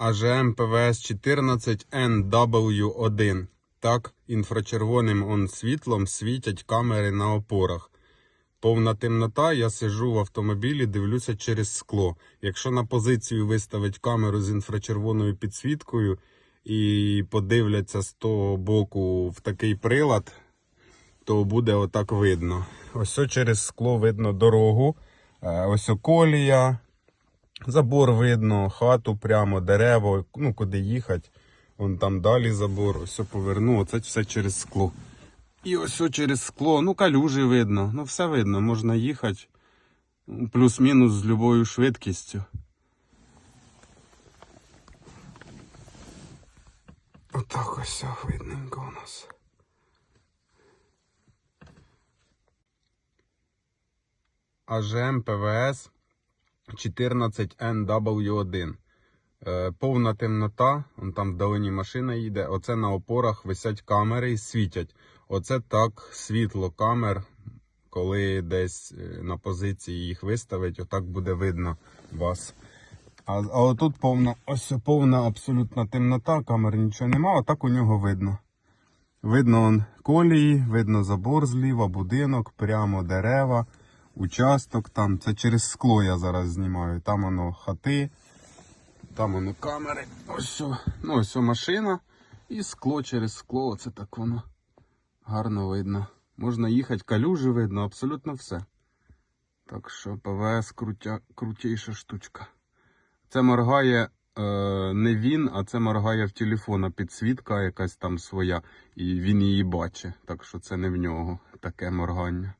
AGM ПВС 14 NW1. Так, інфрачервоним он світлом світять камери на опорах. Повна темнота, я сижу в автомобілі, дивлюся через скло. Якщо на позицію виставить камеру з інфрачервоною підсвіткою і подивляться з того боку в такий прилад, то буде отак видно. Ось через скло видно дорогу, е, ось о колія, забор видно, хату прямо, дерево, ну куди їхати. Вон там далі забор, ось поверну, оце все через скло. І ось через скло, ну калюжі видно, ну все видно, можна їхати ну, плюс-мінус з любою швидкістю. Отак ось видненько у нас. АЖМ ПВС 14NW1. Е, повна темнота, там вдалині машина їде. Оце на опорах висять камери і світять. Оце так світло камер, коли десь е, на позиції їх виставить, отак буде видно вас. А, а отут повна, ось повна абсолютна темнота, камер нічого нема, отак у нього видно. Видно он колії, видно забор зліва, будинок, прямо дерева, участок там. Це через скло я зараз знімаю. Там воно хати, там воно камери. Ось, ну, ось машина і скло через скло. Оце так воно гарно видно. Можна їхати, калюжі видно, абсолютно все. Так що ПВС крутя, крутейша штучка. Це моргає е, не він, а це моргає в телефона підсвітка якась там своя, і він її бачить. Так що це не в нього таке моргання.